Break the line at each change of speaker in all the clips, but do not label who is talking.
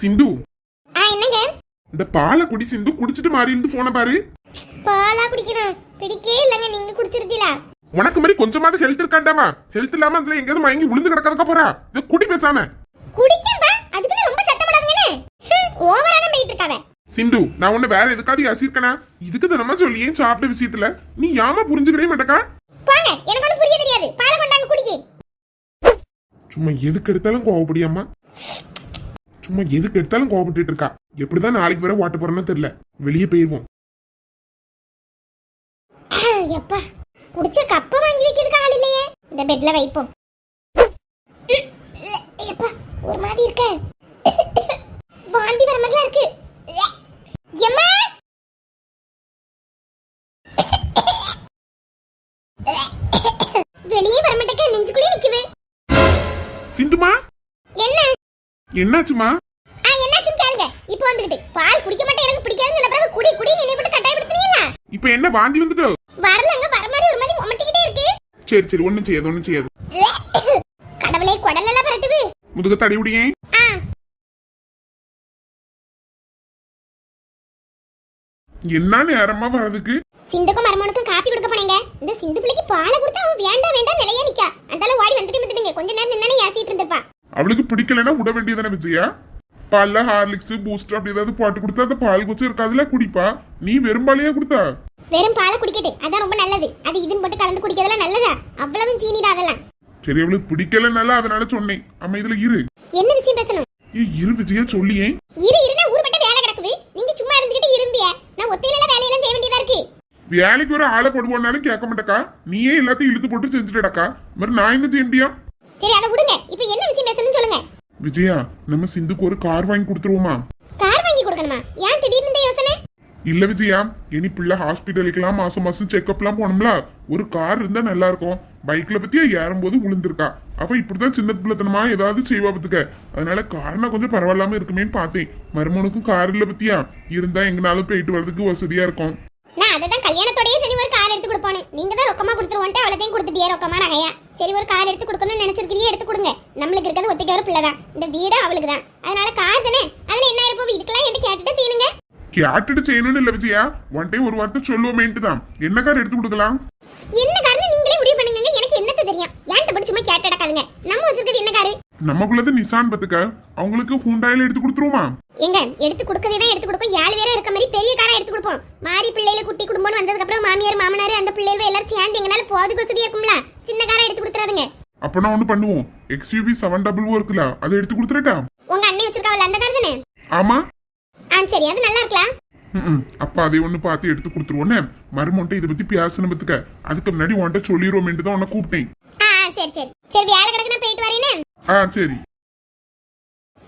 சிந்து.
ஆ என்னங்க?
இந்த பாலை குடி சிந்து குடிச்சிட்டு மாறி இருந்து போன பாரு.
பாலா குடிக்கணும். பிடிக்கே இல்லைங்க நீங்க குடிச்சிருக்கீங்களா
உனக்கு மாதிரி கொஞ்சமாவது ஹெல்த் இருக்காண்டாமா ஹெல்த் இல்லாம அதுல எங்கேயாவது மயங்கி விழுந்து கிடக்கிறதுக்கு போறா? இது குடி பேசாம.
குடிக்கேன்பா அதுக்குன்னு ரொம்ப சத்தம் போடாதுங்கண்ணே ஓவரா தான் போயிட்டு இருக்காவ.
சிந்து நான் உன்னை வேற எதுக்காவது யசிருக்கனா இதுக்கு தினமா சொல்லி ஏன் சாப்பிட்ட விஷயத்துல? நீ யாம புரிஞ்சுக்கவே மாட்டக்கா?
போங்க எனக்கு ஒன்றும் புரிய தெரியாது. பாலை கொண்டாங்க குடிக்க
சும்மா எதுக்கு எடுத்தாலும் கோவப்படியாம்மா. சும்மா எதுக்கு எடுத்தாலும் கோவப்பட்டுட்டு இருக்கா? எப்படிதான் நாளைக்கு வர ஓட்ட போறேன்னு தெரியல. வெளியே போயிருவோம்.
எப்பா. குடிச்ச கப்ப வாங்கி வைக்கிறதுக்கு ஆள் இல்லையே. இந்த பெட்ல வைப்போம். எப்பா ஒரு மாதிரி இருக்க. வாந்தி வர மாதிரிலாம் இருக்கு. எம்மா? வெளியே வர மாட்டேக்க நெஞ்சுக்குள்ளே நிக்குது
சிந்துமா?
என்ன?
என்னாச்சுமா?
என்னாச்சுன்னு கேளுங்க. இப்போ வந்துகிட்டு. பால் குடிக்க மாட்டேன். எனக்கு பிடிக்காதுன்னு சொன்ன பிறகு குடி குடி நினைவு போட்டு கட்டாயப்படுத்துனீங்களா?
இப்ப என்ன வாந்தி வந்துட்டோ?
வரலங்க வர மாதிரி ஒரு மாதிரி மொமட்டிக்கிட்டே இருக்கு.
சரி சரி ஒண்ணும் செய்யாது ஒண்ணும் செய்யாது.
கடவுளே குடலெல்லாம் பரட்டுது.
முதுக தடி விடியே.
ஆ.
என்ன நேரமா வர்றதுக்கு?
சிந்துக்கும் மருமனுக்கும் காப்பி கொடுக்க போனீங்க. இந்த சிந்து பிள்ளைக்கு பாலை கொடுத்தா அவன் வேண்டாம் வேண்டாம் நிலையா நிக்கா. அந்தால ஓடி வந்துட்டு வந்துட்டுங்க. கொஞ்ச நேரம் நின்னானே யாசிட்டு இருந்திருப்பா.
அவளுக்கு பிடிக்கலன்னா விட வேண்டியதானே விஜயா? பால்ல ஹார்லிக்ஸ் பூஸ்டர் அப்படி ஏதாவது போட்டு கொடுத்தா அந்த பால் குச்சி இருக்காதுல குடிப்பா. நீ வெறும் பாலையா கொடுத்தா?
வெறும் பாலை குடிக்கட்டு. அதான் ரொம்ப நல்லது. அது இதுன்னு போட்டு கலந்து குடிக்கிறதெல்லாம் நல்லதா? அவ்வளவு சீனிடா அதெல்லாம்.
சரி அவளுக்கு பிடிக்கலனால அதனால சொன்னேன். அம்மா இதுல இரு.
என்ன விஷயம் பேசணும்?
ஏய், இரு விஜயா சொல்லியே.
இரு இருனா ஊர்பட்ட வேலை கிடக்குது. நீங்க சும்மா இருந்துகிட்டு இரும்பிய. நான் ஒத்தையில வேலையெல்லாம் செய்ய வேண்டியதா இருக்கு.
வேலைக்கு ஒரு ஆளை போடுவோம்னாலும் கேட்க மாட்டேக்கா. நீயே எல்லாத்தையும் இழுத்து போட்டு செஞ்சுட்டடக்கா. மாதிரி நான் என்ன செய்ய முடியும்?
சரி அதை விடுங்க. இப்போ என்ன விஷயம் பேசணும்னு சொல்லுங்க.
விஜயா நம்ம சிந்துக்கு ஒரு கார் வாங்கி கொடுத்துருவோமா?
கார் வாங்கி கொடுக்கணுமா? ஏன் திடீர்னு இந்த யோசனை?
இல்ல விஜயா இனி பிள்ளை ஹாஸ்பிட்டலுக்கெல்லாம் மாசம் மாசம் செக்அப்லாம் போனோம்ல ஒரு கார் இருந்தா நல்லா இருக்கும். பைக்ல பத்தியா ஏறும்போது விழுந்திருக்கா அவ இப்படிதான் சின்ன பிள்ளைத்தனமா ஏதாவது செய்வா பத்துக்க. அதனால கார்னா கொஞ்சம் பரவாயில்லாம இருக்குமேன்னு பார்த்தேன். மருமனுக்கும் கார் இல்ல பத்தியா? இருந்தா எங்கனாலும் போயிட்டு வர்றதுக்கு வசதியா இருக்கும்.
நான் அதை தான் கல்யாணத்தோடயே சரி ஒரு கார் எடுத்து கொடுப்போன்னு. நீங்க தான் ரொக்கமா கொடுத்துருவோன்ட்டு அவ்வளோத்தையும் கொடுத்துட்டியே ரொக்கமா நகையா. சரி ஒரு கார் எடுத்து கொடுக்கணும்னு நினைச்சிருக்கிறீ எடுத்து கொடுங்க. நம்மளுக்கு இருக்கிறது ஒத்திக்க ஒரு பிள்ளை தான் இந்த வீடு அவளுக்கு தான் அதனால கார் தானே? அதுல என்ன இருப்போம்? இதுக்கெல்லாம் என்கிட்ட கேட்டுட்டு செய்யணுங்க?
கேட்டுட்டு செய்யணும்னு இல்ல விஜயா. ஒன் டைம் ஒரு வார்த்தை சொல்லுவோமேன்ட்டு தான். என்ன கார் எடுத்து கொடுக்கலாம்?
என்ன காரணம் நீங்களே முடிவு பண்ணுங்க எனக்கு என்னத்த தெரியும்? ஏன்ட்ட படி சும்மா கேட்டு அடக்காதுங்க நம்ம வச்சிருக்கிறது என்ன காரு?
நமக்குள்ளது நிசான் பத்துக்க. அவங்களுக்கு ஹூண்டாயில எடுத்து கொடுத்துருவோமா?
எங்க எடுத்து கொடுக்கறதே தான் எடுத்து கொடுப்போம் ஏழு பேரா இருக்க மாதிரி பெரிய காரா எடுத்து கொடுப்போம். மாறி பிள்ளைல குட்டி குடும்பம்னு வந்ததுக்கு அப்புறம் மாமியார் மாமனார் அந்த பிள்ளைகள் எல்லாரும் சேர்ந்து எங்கனால போதுக்கு வசதியா இருக்கும்ல? சின்ன காரா எடுத்து கொடுத்துறாதுங்க.
அப்பனா ஒண்ணு பண்ணுவோம். எக்ஸ்யூவி செவன் டபுள் இருக்குல்ல அதை எடுத்து கொடுத்துறட்டா
உங்க அண்ணன் வச்சிருக்காவல்ல அந்த கார் தானே?
ஆமா.
ஆ சரி. அது நல்லா இருக்கலாம்.
அப்ப அதை ஒண்ணு பார்த்து எடுத்து கொடுத்துருவோன்னு மருமன்ட்ட இதை பத்தி பேசணும் பத்துக்க. அதுக்கு முன்னாடி உன்கிட்ட சொல்லிடுவோமேன்ட்டு தான் உன்னை கூப்பிட்டேன்.
சரி சரி. சரி வேலை கிடக்கு நான் போயிட்டு வரேனே.
ஆ சரி.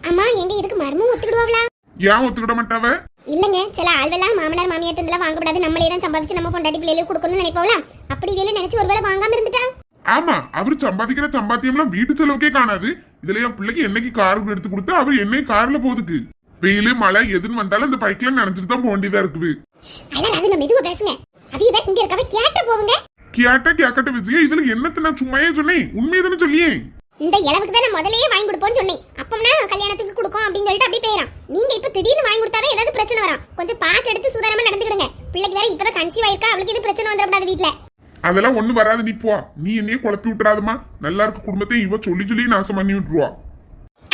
அம்மா எங்க இதுக்கு மர்மம் ஒத்துக்கிடுவாங்களா
ஏன் ஒத்துக்கிட மாட்டாவ?
இல்லங்க சில ஆள்வெல்லாம் மாமனார் மாமியார் இருந்தெல்லாம் வாங்கக்கூடாது. நம்மளே தான் சம்பாதிச்சு நம்ம பொண்டாட்டி பிள்ளைகளுக்கு கொடுக்கணும்னு நினைப்போம்ல? அப்படி வேலை நினைச்சு ஒருவேளை வாங்காம இருந்துட்டா?
ஆமா அவரு சம்பாதிக்கிற சம்பாத்தியம்லாம் வீட்டு செலவுக்கே காணாது. இதுல என் பிள்ளைக்கு என்னைக்கு கார் எடுத்து கொடுத்தா அவர் என்னை கார்ல போகுதுக்கு. வெயிலு மழை எதுன்னு வந்தாலும் அந்த பைக்ல நினைச்சிட்டு தான் போக வேண்டியதா இருக்குது
அல்ல அதுங்க மெதுவா பேசுங்க. அவிய இங்க இருக்கவ கேட்ட போவுங்க
கேட்ட கேக்கட்ட விஜயா இதுல என்னத்த நான் சும்மாயே சொன்னேன்? உண்மையை தானே சொல்லியே?
இந்த இளவுக்கு தான் முதல்லயே வாங்கி கொடுப்போம்னு சொன்னேன். அப்பம்னா கல்யாணத்துக்கு கொடுக்கும் அப்படின்னு சொல்லிட்டு அப்படியே போயிடும் நீங்க இப்ப திடீர்னு வாங்கி கொடுத்தாதான் ஏதாவது பிரச்சனை வரும். கொஞ்சம் பார்த்து எடுத்து சுதாரமா நடந்துக்கிடுங்க. பிள்ளைக்கு வேற இப்பதான் கன்சீவ் ஆயிருக்கா? அவளுக்கு எதுவும் பிரச்சனை வந்துடக்கூடாது வீட்ல.
அதெல்லாம் ஒண்ணு வராது நீ போ. நீ என்னையே குழப்பி விட்டுறாதம்மா. நல்லா இருக்க குடும்பத்தை இவ சொல்லி சொல்லி நாசம் பண்ணி விட்டுருவா.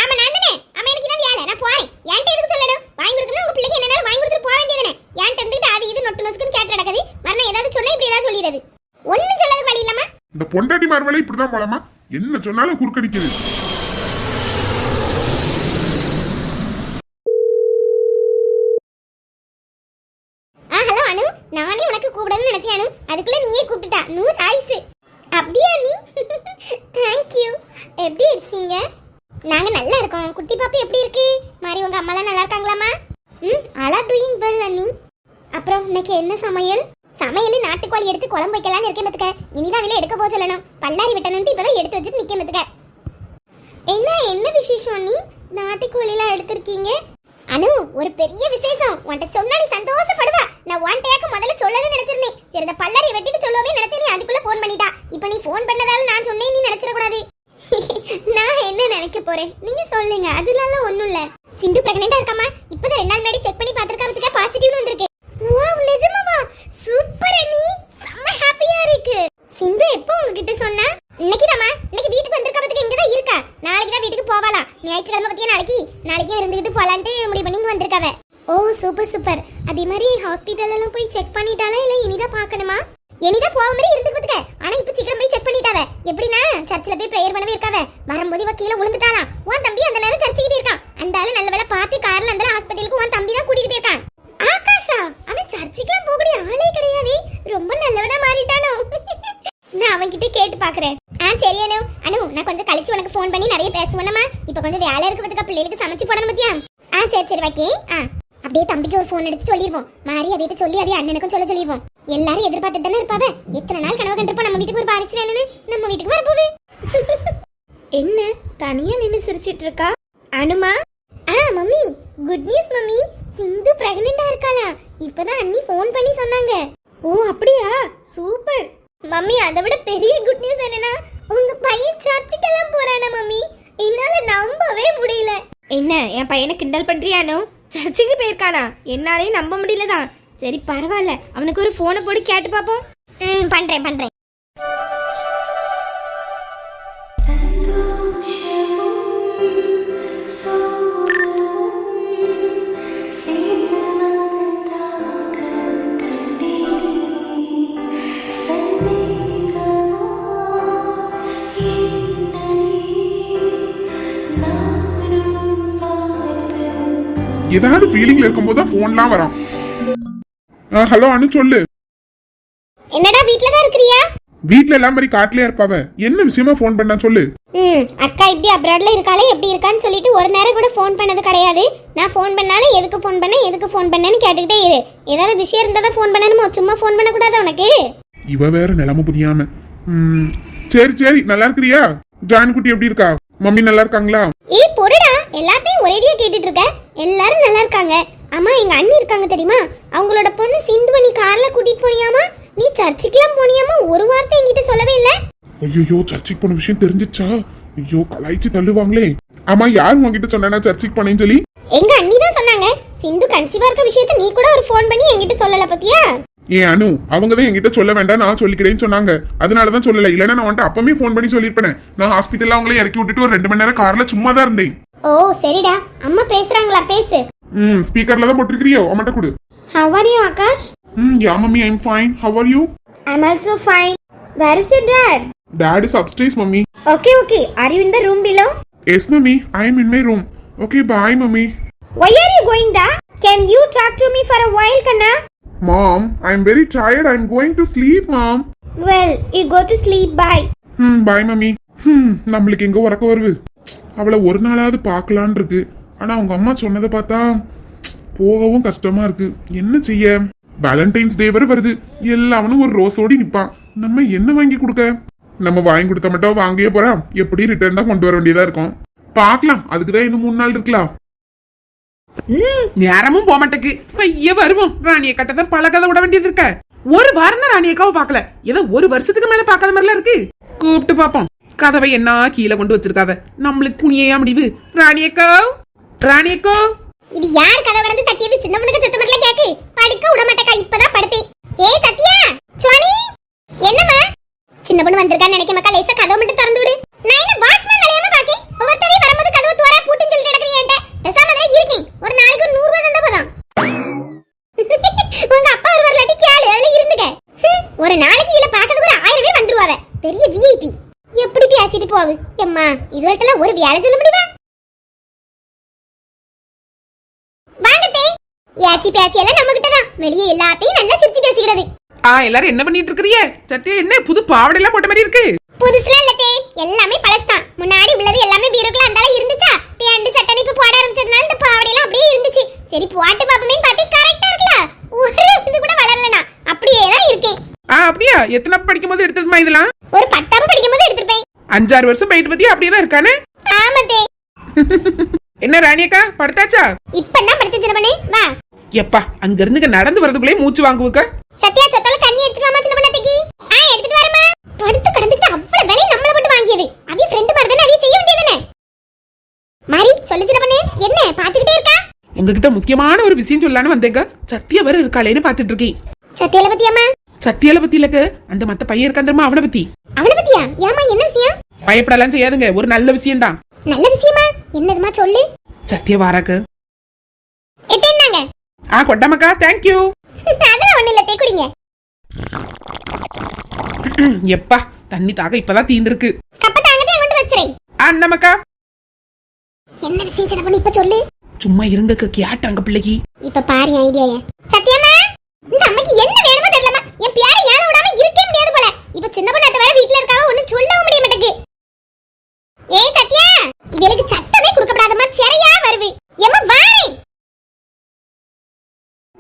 ஆமா நான் தானே. ஆமா எனக்கு இதான் வேலை. நான் போறேன். என்கிட்ட எதுக்கு சொல்லணும்? வாங்கி கொடுக்கணும் உங்க பிள்ளைக்கு என்னனாலும் வாங்கி கொடுத்துட்டு போக வேண்டியதானே என்கிட்ட இருந்துட்டு அது இது நொட்டு நொசுக்குன்னு கேட்டு நடக்குது. மரணம் ஏதாவது சொன்னா இப்படி ஏதாவது சொல்லிடுறது. ஒண்ணும் சொல்லாத வழி இல்லாம
இந்த பொண்டாட்டி மார்வலை இப்படிதான் போலாமா என்ன சொன்னாலும் குறுக்கடிக்குது.
ஆ ஹலோ அனு. நானே உனக்கு கூப்பிடணும்னு நினைச்சேன் அனு. அதுக்குள்ள நீயே கூப்பிட்டுட்டா. நூறு ஆயிசு அப்படியா நீ? தேங்க்யூ எப்படி இருக்கீங்க? நாங்க நல்லா இருக்கோம். குட்டி பாப்பா எப்படி இருக்கு? மாதிரி உங்க அம்மாலாம் நல்லா இருக்காங்களாமா ம் அலா டூயிங் வெல் அண்ணி. அப்புறம் இன்னைக்கு என்ன சமையல்? சமையல் நாட்டுக்கோழி எடுத்து குழம்பு வைக்கலாம்னு இருக்கேன் பத்துக்க. இனிதான் விலை எடுக்க போக சொல்லணும். பல்லாரி விட்டணும்ட்டு இப்பதான் எடுத்து வச்சுட்டு நிக்க பத்துக்க. என்ன என்ன விசேஷம் நீ நாட்டுக்கோழிலாம் எடுத்திருக்கீங்க? அனு ஒரு பெரிய விசேஷம். உன்கிட்ட சொன்னா நீ சந்தோஷப்படுவா. நான் உன்கிட்டயாக்கு முதல்ல சொல்லணும்னு நினைச்சிருந்தேன். சரி இந்த பல்லாரி வெட்டிட்டு சொல்லவே நினைச்சேன். நீ அதுக்குள்ள ஃபோன் பண்ணிட்டா. இப்போ நீ ஃபோன் பண்ணதால நான் சொன்னேன் நீ நினைச்சிட கூடாது நான் என்ன நினைக்க போறேன்? நீங்க சொல்லுங்க. அதுலலாம் ஒண்ணும் இல்ல. சிந்து பிரெக்னெண்டா இருக்காமா இப்பதான் ரெண்டு நாள் முன்னாடி செக் பண்ணி பார்த்திருக்கா பாசிட்டிவ்னு வந்திருக்கு வாவ் நிஜமாவா சூப்பர் அண்ணி செம்ம ஹாப்பியா இருக்கு சிந்து எப்போ உங்ககிட்ட சொன்னா இன்னைக்கு தாமா இன்னைக்கு வீட்டுக்கு வந்திருக்கிறதுக்கு இங்க தான் இருக்கா நாளைக்கு தான் வீட்டுக்கு போவாளாம் ஞாயிற்றுக்கிழமை பத்தியா நாளைக்கு நாளைக்கே இருந்துகிட்டு போலான்ட்டு முடிவு பண்ணி இங்க வந்திருக்காவ ஓ சூப்பர் சூப்பர் அதே மாதிரி ஹாஸ்பிட்டல் எல்லாம் போய் செக் பண்ணிட்டாளா இல்ல இனிதான் பார்க்கணுமா இனிதான் போக மாதிரி இருந்துக்கிட்டுக்க ஆனா இப்ப சீக்கிரம் போய் செக் பண்ணிட்டாவ எப்படின்னா சர்ச்சில் போய் ப்ரேயர் பண்ணவே இருக்காத. வரும்போது இவ கீழே விழுந்துட்டாளாம் உன் தம்பி அந்த நேரம் சர்ச்சுக்கு போயிருக்கான் அந்த ஆளு நல்ல வேலை பார்த்து கார்ல அந்த ஹாஸ்பிட்டலுக்கு உன் தம்பி தான் கூட்டிட்டு போயிருக்கான் ஆகாஷா அவன் சர்ச்சுக்குலாம் போகக்கூடிய ஆளே கிடையாதே ரொம்ப நல்லவனா மாறிட்டானோ நான் அவன்கிட்ட கேட்டு பாக்குறேன் ஆ சரி அனு அனு நான் கொஞ்சம் கழிச்சு உனக்கு ஃபோன் பண்ணி நிறைய பேசுவேனமா இப்போ கொஞ்சம் வேலை இருக்கிறதுக்கு பிள்ளைகளுக்கு சமைச்சு போடணும் பத்தியா ஆ சரி சரி வைக்கே ஆ அப்படியே தம்பிக்கு ஒரு ஃபோன் அடிச்சு சொல்லிடுவோம் மாறி அவியிட்ட சொல்லி அவிய அண்ணனுக்கும் சொல்ல சொல்லிடுவோம் எல்லாரும் எதிர்பார்த்துட்டு தானே இருப்பாவ எத்தனை நாள் கனவு கண்டிருப்போம். நம்ம வீட்டுக்கு ஒரு வாரிசு வேணும்னு நம்ம வீட்டுக்கு வரப்போகுது. என்ன தனியா நின்னு சிரிச்சிட்டு இருக்கா அனுமா? ஆ mummy. Good news mummy. Sindhu பிரெக்னெண்டா இருக்காளா. இப்பதான் அண்ணி ஃபோன் பண்ணி சொன்னாங்க. ஓ அப்படியா? சூப்பர். மம்மி அதை விட பெரிய குட் நியூஸ் என்னன்னா உங்க பையன் சர்ச்சுக்கெல்லாம் போறானா மம்மி? என்னால நம்பவே முடியல.
என்ன என் பையனை கிண்டல் பண்றியானோ சர்ச்சுக்கு போயிருக்கானா? என்னாலே நம்ப முடியலதான். சரி பரவாயில்ல. அவனுக்கு ஒரு போனை போட்டு கேட்டு பாப்போம்
ம் பண்றேன் பண்றேன்.
ஏதாவது ஃபீலிங்ல இருக்கும்போது தான் ஃபோன்லாம் வரும். ஹலோ அனு சொல்லு.
என்னடா வீட்ல தான் இருக்கிறியா?
வீட்ல எல்லாம் மாதிரி காட்டுலயே இருப்பாவ? என்ன விஷயமா ஃபோன் பண்ணா சொல்லு.
ம் அக்கா இப்படி அப்ராட்ல இருக்காளே எப்படி இருக்கான்னு சொல்லிட்டு ஒரு நேரம் கூட ஃபோன் பண்ணது கிடையாது. நான் ஃபோன் பண்ணாலும் எதுக்கு ஃபோன் பண்ண எதுக்கு ஃபோன் பண்ணேன்னு கேட்டுக்கிட்டே இரு. ஏதாவது விஷயம் இருந்தா தான் ஃபோன் பண்ணணுமோ? சும்மா ஃபோன் பண்ணக்கூடாது உனக்கு?
இவ வேற நிலைமை புரியாம. ம், சரி சரி நல்லா இருக்கிறியா? ஜான் குட்டி எப்படி இருக்கா? மம்மி நல்லா இருக்காங்களா?
ஏய் பொருடா எல்லாத்தையும் ஒரேடியா கேட்டுட்டு இருக்க. எல்லாரும் நல்லா இருக்காங்க. அம்மா எங்க அண்ணி இருக்காங்க தெரியுமா? அவங்களோட பொண்ணு சிந்துவ நீ கார்ல கூட்டிட்டு போனியாமா? நீ சர்ச்சுக்கெல்லாம் போனியாமா? ஒரு வார்த்தை என்கிட்ட சொல்லவே இல்ல.
ஐயோ சர்ச்சுக்கு போன விஷயம் தெரிஞ்சிச்சா? ஐயோ கலாய்ச்சி தள்ளுவாங்களே. ஆமா யார் உங்ககிட்ட சொன்னா சர்ச்சுக்கு போனேன்னு சொல்லி?
எங்க அண்ணி தான் சொன்னாங்க. சிந்து கன்சீவா இருக்க விஷயத்த நீ கூட ஒரு ஃபோன் பண்ணி என்கிட்ட சொல்லல பத்தியா?
ஏன் அனு அவங்க தான் என்கிட்ட சொல்ல வேண்டாம் நான் சொல்லிக்கிறேன்னு சொன்னாங்க. அதனாலதான் சொல்லல. இல்லைன்னா நான் வந்துட்டு அப்பவே ஃபோன் பண்ணி சொல்லியிருப்பேன். நான் ஹாஸ்பிட்டல்ல அவங்களே இறக்கி விட்டுட்டு ஒரு ரெண்டு மணி நேரம் கார்ல சும்மா தான் இருந்தேன்.
ஓ சரிடா. அம்மா பேசுறாங்களா? பேசு.
ம் ஸ்பீக்கர்ல தான் போட்டிருக்கிறியோ? அவன்கிட்ட கொடு.
Have are you Akash
hmm yeah mummy I'm fine how are you
I'm also fine where is your dad
dad is upstairs mummy
okay okay are you in the room below
yes mummy I am in my room okay bye mummy
Why are you going da? Can you talk to me for a while, Kanna?
Mom I am very tired I am going to sleep mom
Well, you go to sleep. Bye.
ம் bye mummy ம் நம்மளுக்கு எங்க உறக்க வருது? அவளை ஒரு நாளாவது பார்க்கலான் இருக்கு. ஆனால் அவங்க அம்மா சொன்னதை பார்த்தா போகவும் கஷ்டமா இருக்கு. என்ன செய்ய? வேலண்டைன்ஸ் டே வரை வருது. எல்லாவனும் ஒரு ரோஸோடி நிற்பான் நம்ம என்ன வாங்கி கொடுக்க? நம்ம வாங்கி கொடுத்த மட்டும் வாங்கியே போறோம் எப்படி ரிட்டர்ன் தான் கொண்டு வர வேண்டியதா இருக்கும்? பார்க்கலாம். அதுக்கு தான் இன்னும் மூணு நாள் இருக்கலாம்
நேரமும் போக மாட்டேக்கு. பைய வருவோம். ராணிய கட்டதான் பல கதை விட வேண்டியது இருக்க. ஒரு வாரம் தான் ராணியக்காவை பார்க்கல. ஏதோ ஒரு வருஷத்துக்கு மேல பார்க்காத மாதிரிலாம் இருக்கு. கூப்பிட்டு பாப்போம் கதவை என்ன கீழே கொண்டு வச்சிருக்காத. நம்மளுக்கு குனியா முடிவு. ராணியக்காவ் ராணியக்கா.
இது யார் கதை கடந்து தட்டியது? சின்ன பொண்ணுக்கு செத்த மட்டும் கேக்கு. படுக்க விட மாட்டேக்கா இப்பதான் படுத்தேன். ஏய் சத்யா! சுவாணி என்னம்மா? சின்ன பொண்ணு வந்திருக்கான்னு நினைக்க மக்கா லேசா கதவை மட்டும் திறந்து விடு. நான் என்ன வாட்ச்மேன் வேலையாம பாக்கி ஒவ்வொருத்தவே வரும்போது கதவை துவரா பூட்டுன்னு சொல்லிட்டு கிடக்குறீ என்கிட்ட. பேசாம தான் இருக்கேன். ஒரு நாளைக்கு ஒரு நூறு ரூபா தந்தா போதும். உங்க அப்பா ஒரு வரலாட்டி கேளு அதுல இருந்துக்க. ஒரு நாளைக்கு இதுல பாக்கிறதுக்கு ஒரு ஆயிரம் பேர் வந்துருவாங்க. பெரிய விஐபி எப்படி பேசிட்டு போவு? எம்மா இதுவரைக்கும் ஒரு வேலை சொல்ல முடியுமா? வாங்கத்தே யாச்சி பேச்சி எல்லாம் நம்ம கிட்ட தான் வெளியே எல்லாத்தையும் நல்லா சிரிச்சு பேசிக்கிறது.
ஆ எல்லாரும் என்ன பண்ணிட்டு இருக்கிறீங்க சத்தியா என்ன? புது பாவாடை எல்லாம் போட்ட மாதிரி இருக்கு.
புதுசுலாம் இல்லத்தே எல்லாமே பழசுதான். முன்னாடி உள்ளது எல்லாமே பீரோக்குள்ள அந்தால இருந்துச்சா? பேண்டு சட்டை இப்ப போட ஆரம்பிச்சதுனால இந்த பாவடையெல்லாம் அப்படியே இருந்துச்சு. சரி போட்டு பாப்பமே பார்த்து கரெக்டா இருக்கல? ஒரு இது கூட வளரலனா அப்படியே தான் இருக்கேன்.
ஆ அப்படியா? எத்தனை படிக்கும் போது எடுத்ததுமா இதெல்லாம்?
ஒரு பத்தாப்பு படிக்கும் போது எடுத்திருப்பேன்.
அஞ்சாறு வருஷம் போயிட்டு பத்தி அப்படியே தான் இருக்கானே
ஆமாத்தே
என்ன ராணியக்கா படுத்தாச்சா?
இப்பதான் படுத்து சின்ன பண்ணே வா.
எப்பா அங்க இருந்து நடந்து வரதுக்குள்ளே மூச்சு வாங்குவக்க.
சத்யா சொத்தால தண்ணி எடுத்துட்டு வாமா சின்ன பண்ணாத்திக்கு ஆ எடுத்துட்டு வரமா படுத்து கடந்துட்டு அவ்வளவு வேலையை நம்மள போட்டு வாங்கியது. அவிய ஃப்ரெண்ட் மாதிரி தானே அவிய செய்ய வேண்டியதானே மாரி சொல்லு சின்ன பண்ணே என்ன பாத்துக்கிட்டே
உங்ககிட்ட முக்கியமான ஒரு விஷயம் சொல்லலான்னு வந்தேங்க. சத்தியா வேற இருக்காளேன்னு பாத்துட்டு இருக்கேன்
சத்தியால பத்தியாமா
சத்தியால பத்தி இல்லக்கு அந்த மத்த பையன் இருக்கான் தெரியுமா அவனை பத்தி?
அவனை பத்தியா? ஏமா என்ன விஷயம்?
பயப்படலாம் செய்யாதுங்க. ஒரு நல்ல விஷயம் தான்
நல்ல விஷயமா? என்னதுமா சொல்லு.
சத்திய வாராக்கு. ஆ கொட்டாமக்கா தேங்க்யூ
அதெல்லாம் ஒண்ணு இல்ல தே குடிங்க.
எப்பா தண்ணி தாக இப்பதான் தீந்திருக்கு.
கப்ப தாங்கதே கொண்டு வச்சிரேன்
ஆ நம்மக்கா
என்ன விஷயம் சின்ன பொண்ணு இப்ப சொல்லு.
சும்மா இருங்க கேட்டாங்க பிள்ளைக்கு.
இப்ப பாரு ஐடியாய. சத்தியமா இந்த அம்மைக்கு என்ன வேணுமோ தெரியலமா என் பியாரை ஏழ விடாம இருக்கே முடியாது போல இப்ப சின்ன பொண்ணு அத்தை வேற வீட்ல இருக்காவ ஒண்ணும் சொல்லவும் முடிய மாட்டேங்குது ஏய் சத்யா இவளுக்கு சத்தமே கொடுக்கப்படாதமா சிறையா வருது எம்மா வாரி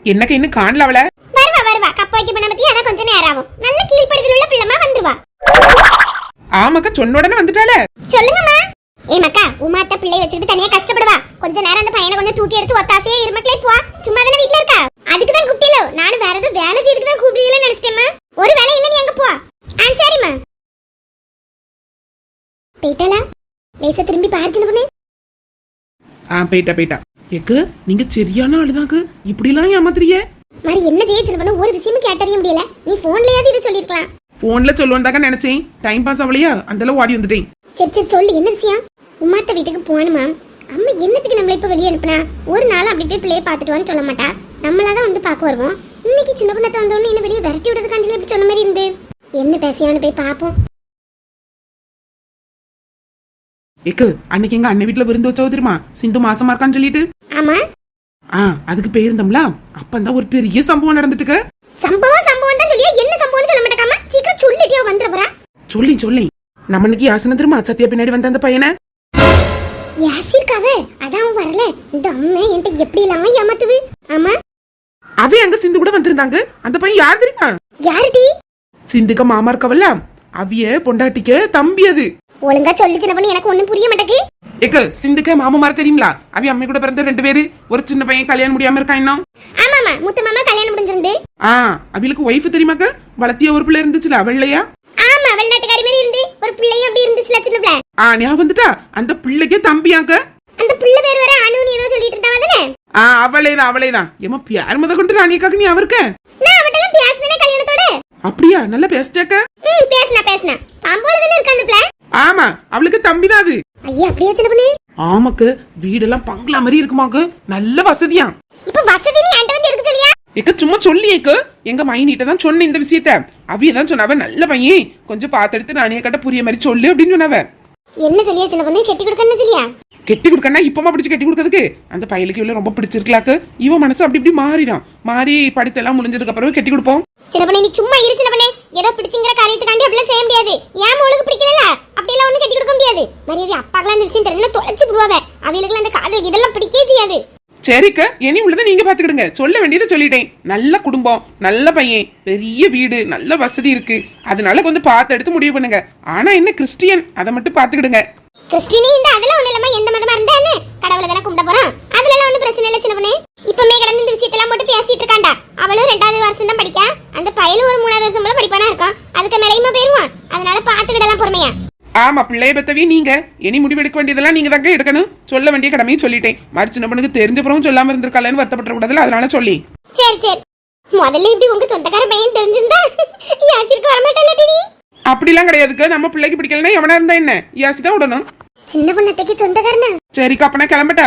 என்னக்கா இன்னும் காணல அவள?
வருவா வருவா. கப்ப வைக்க பண்ண பத்தி அதான் கொஞ்ச நேரம் ஆகும். நல்ல கீழ்ப்படுதல் உள்ள பிள்ளைமா வந்துருவா.
ஆமாக்கா சொன்ன உடனே வந்துட்டாளே.
சொல்லுங்கம்மா. ஏ மக்கா உமாத்த பிள்ளை வச்சுக்கிட்டு தனியா கஷ்டப்படுவா. கொஞ்ச நேரம் அந்த பையனை கொஞ்சம் தூக்கி எடுத்து ஒத்தாசையே இருமக்களே போ. சும்மா தானே வீட்ல இருக்கா? அதுக்கு தான் கூப்பிட்டீங்களோ நானும் வேற ஏதோ வேலை செய்யறதுக்கு தான் கூப்பிட்டீங்களோ நினைச்சிட்டேம்மா. ஒரு வேலை இல்ல நீ அங்க போ. ஆ சரிம்மா. போயிட்டலா லேசா திரும்பி பாரு சின்ன பொண்ணு.
ஆ போயிட்டா போயிட்டா. எக்கு நீங்க சரியான ஆளுதாக்கு இப்படி எல்லாம் ஏமாத்துறியே
மாதிரி என்ன சின்ன பொண்ணு ஒரு விஷயமும் கேட்டறிய முடியல. நீ போன்லயாவது இதை சொல்லிருக்கலாம்
போன்ல சொல்லுவந்தாக்க நினைச்சேன். டைம் பாஸ் ஆகலையா? அந்த அளவு ஓடி வந்துட்டேன்.
சரி சரி சொல்லு என்ன விஷயம்? உமாத்த வீட்டுக்கு போகணுமா? அம்மா என்னத்துக்கு நம்மள இப்ப வெளியே அனுப்புனா? ஒரு நாள் அப்படி போய் பிள்ளைய பார்த்துட்டு வான்னு சொல்ல மாட்டா. நம்மளாதான் வந்து பார்க்க வருவோம். இன்னைக்கு சின்ன பொண்ணத்தை வந்தோடனே என்ன வெளியே விரட்டி விடுறது கண்டில இப்படி சொன்ன மாதிரி இருந்து. என்ன பேசியான்னு போய் பார்ப்போம்.
எக்கு அன்னைக்கு எங்க அண்ணன் வீட்டுல விருந்து வச்சவ தெரியுமா? சிந்து மாசமா இருக்கான்னு சொல்லிட்டு.
ஆமா.
ஆ அதுக்கு போயிருந்தோம்ல அப்பந்தான் ஒரு பெரிய சம்பவம் நடந்துட்டுக்கு.
சம்பவம் சம்பவம் தான் சொல்லியா என்ன சம்பவம்னு சொல்ல மாட்டேக்காம சீக்கிரம் சொல்லிட்டியோ வந்துட போறா.
சொல்லி சொல்லி. நம்ம இன்னைக்கு யாசனை தெரியுமா? சத்யா பின்னாடி வந்த அந்த பையனை?
யாசிருக்காவ அதான் வரல. இந்த அம்மா என்கிட்ட எப்படி இல்லாம ஏமாத்துது? ஆமா.
அவ அங்க சிந்து கூட வந்திருந்தாங்க. அந்த பையன் யார் தெரியுமா?
யாருடி?
சிந்துக்க மாமா இருக்கவல்ல. அவிய பொண்டாட்டிக்கு தம்பி அது.
ஒழுங்கா சொல்லி சின்ன பண்ணி. எனக்கு ஒண்ணும் புரிய மாட்டேக்கு
எக்கு சிந்துக்க மாமா மாதிரி தெரியுங்களா அவி அம்மை கூட பிறந்த ரெண்டு பேரு. ஒரு சின்ன பையன் கல்யாணம் முடியாம இருக்கான் இன்னும்.
ஆமாமா முத்து மாமா கல்யாணம் முடிஞ்சிருந்து
ஆ அவளுக்கு ஒய்ஃப் தெரியுமாக்க? வளர்த்திய ஒரு பிள்ளை இருந்துச்சுல வெள்ளையா?
ஆமா வெளிநாட்டுக்காரி மாதிரி இருந்து. ஒரு பிள்ளையும் அப்படி இருந்துச்சுல சின்ன பிள்ளை.
ஆ ஞாபகம் வந்துட்டா? அந்த பிள்ளைக்கே தம்பியாக்க.
அந்த பிள்ளை பேர் வேற அனுன்னு ஏதோ சொல்லிட்டு இருந்தா தானே?
ஆ அவளேதான் அவளேதான். ஏமா பியார் முத கொண்டு ராணியக்காக்கு நீ அவருக்க?
நான் அவட்ட பேசினேன் கல்யாணத்தோட.
அப்படியா? நல்லா பேசிட்டாக்க
ம் பேசினா பேசினா. பாம்போல தானே இருக்க அந்த பிள்ளை.
ஆமா அவளுக்கு தம்பிதான் அது.
ஐயா அப்படியே சின்ன பண்ணு
ஆமாக்கு வீடெல்லாம் பங்களா மாதிரி இருக்குமாக்கு. நல்ல வசதியா.
இப்ப வசதி நீ என்கிட்ட வந்து எடுக்க சொல்லியா?
ஏக்க சும்மா சொல்லி ஏக்கு எங்க மைனிட்ட தான் சொன்ன இந்த விஷயத்த. அவிய தான் சொன்னவ நல்ல பையன். கொஞ்சம் பார்த்தெடுத்து நானே கட்ட புரிய மாதிரி சொல்லு அப்படின்னு சொன்னவ.
என்ன சொல்லியா சின்ன பண்ணு கெட்டி கொடுக்கன்னு சொல்லியா?
கெட்டி கொடுக்கனா இப்பமா பிடிச்சு கெட்டி கொடுக்கறதுக்கு அந்த பையலுக்கு இவ்வளவு ரொம்ப பிடிச்சிருக்கலாக்கு. இவன் மனசு அப்படி இப்படி மாறிடும். மாறி படித்தெல்லாம் முடிஞ்சதுக்கு அப்புறம் கெட்டி கொடுப்போம்.
சின்ன பண்ணு நீ சும்மா இரு சின்ன பண்ணு. ஏதோ பிடிச்சிங்கிற காரியத்துக்காண்டி அப்படிலாம் செய்ய முடியாது. ஏன் அவளுக்கு பிடிக்கல அப்படியெல்லாம் ஒண்ணு கட்டி கொடுக்க முடியாது. மரியாதை அப்பாக்கெல்லாம் இந்த விஷயம் தெரியும் தொலைச்சு விடுவாவ அவளுக்கு அந்த காதல் இதெல்லாம் பிடிக்கவே செய்யாது.
சரிக்க இனி உள்ளதை நீங்க பாத்துக்கிடுங்க சொல்ல வேண்டியதை சொல்லிட்டேன். நல்ல குடும்பம் நல்ல பையன் பெரிய வீடு நல்ல வசதி இருக்கு. அதனால கொஞ்சம் பார்த்து எடுத்து முடிவு பண்ணுங்க. ஆனா என்ன கிறிஸ்டியன் அதை மட்டும் பாத்துக்கிடுங்க
கிறிஸ்டினி இந்த அதெல்லாம் ஒண்ணு இல்லாம எந்த மதமா இருந்தா என்ன கடவுளை தானே கும்பிட போறான். அதுல எல்லாம் ஒண்ணும் பிரச்சனை இல்ல சின்ன பண்ணு. இப்பமே கடந்து இந்த விஷயத்தெல்லாம் போட்டு பேசிட்டு இருக்காண்டா. அவளும் ரெண்டாவது வருஷம் தான் படிக்கா. அந்த பையலும் ஒரு மூணாவது வருஷம் போல படிப்பானா இருக்கான். அதுக்கு மேலையுமா போயிருவான். அதனால பாத்துக்கிடலாம் பொறுமையா.
ஆமா பிள்ளைய பெத்தவி நீங்க. இனி முடிவெடுக்க வேண்டியதெல்லாம் நீங்க தாங்க எடுக்கணும். சொல்ல வேண்டிய கடமையும் சொல்லிட்டேன். மறு சின்ன பொண்ணுக்கு தெரிஞ்சப்புறம் சொல்லாம இருந்திருக்காளேன்னு வருத்தப்பட்ட கூடாதுல அதனால சொல்லி.
சரி சரி. முதல்ல இப்படி உங்க சொந்தக்கார பையன் தெரிஞ்சிருந்தா யாசிருக்கு வரமாட்டல்ல நீ.
அப்படிலாம் கிடையாதுக்கு நம்ம பிள்ளைக்கு பிடிக்கலன்னா எவனா இருந்தா என்ன? யாசி தான் விடணும்
சின்ன பொண்ணத்தைக்கு சொந்தக்காரனா?
சரிக்கா அப்பனா கிளம்பட்டா?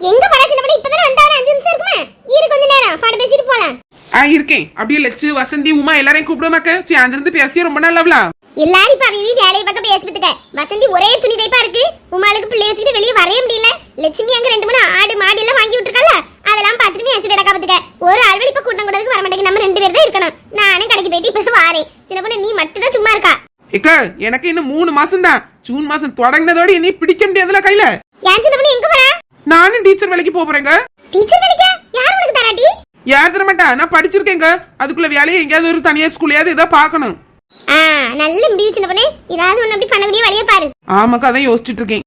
எங்க வர சின்ன பொண்ணு? இப்பதானே அஞ்சு நிமிஷம் இருக்குமா? இரு கொஞ்ச நேரம். பாட்டு பேசிட்டு போலாம்.
ஆ இருக்கேன். அப்படியே லட்சு வசந்தி உமா எல்லாரையும் கூப்பிடுமாக்க சரி அங்கிருந்து பேசிய ரொம்ப நாள் ஆகலாம்
எல்லாரும் இப்ப அவி வேலையை பக்கம் பேசிட்டு வசந்தி ஒரே துணி தைப்பா இருக்கு. உமாளுக்கு பிள்ளை வச்சுக்கிட்டு வெளியே வரவே முடியல. லட்சுமி அங்க ரெண்டு மூணு ஆடு மாடு எல்லாம் வாங்கி விட்டுருக்கல அதெல்லாம் பார்த்துட்டு நீ வச்சுட்டு காப்பத்துக்க ஒரு ஆள் இப்ப கூட்டம் கூடதுக்கு வர மாட்டேங்க நம்ம ரெண்டு பேர் தான் இருக்கணும். நானும் கடைக்கு போயிட்டு இப்ப வாரேன் சின்ன பொண்ணு நீ மட்டும் தான் சும்மா
எனக்கு இன்னும் மூணு மாசம் தான் ஜூன் மாசம் தொடங்கினதோட இனி பிடிக்க முடியாதுல கையில. நானும் டீச்சர் வேலைக்கு போறேங்க.
டீச்சர் வேலைக்கா? யார் உனக்கு
யார் தர மாட்டா? நான் படிச்சிருக்கேங்க. அதுக்குள்ள வேலையை எங்கேயாவது ஒரு தனியார் ஸ்கூல்லையாவது ஏதோ பார்க்கணும்.
நல்ல முடிவு சின்ன பொண்ணு. ஏதாவது ஒண்ணு அப்படி பண்ணக்கூடிய வழியை பாரு.
ஆமாக்கா அதான் யோசிச்சுட்டு இருக்கேன்.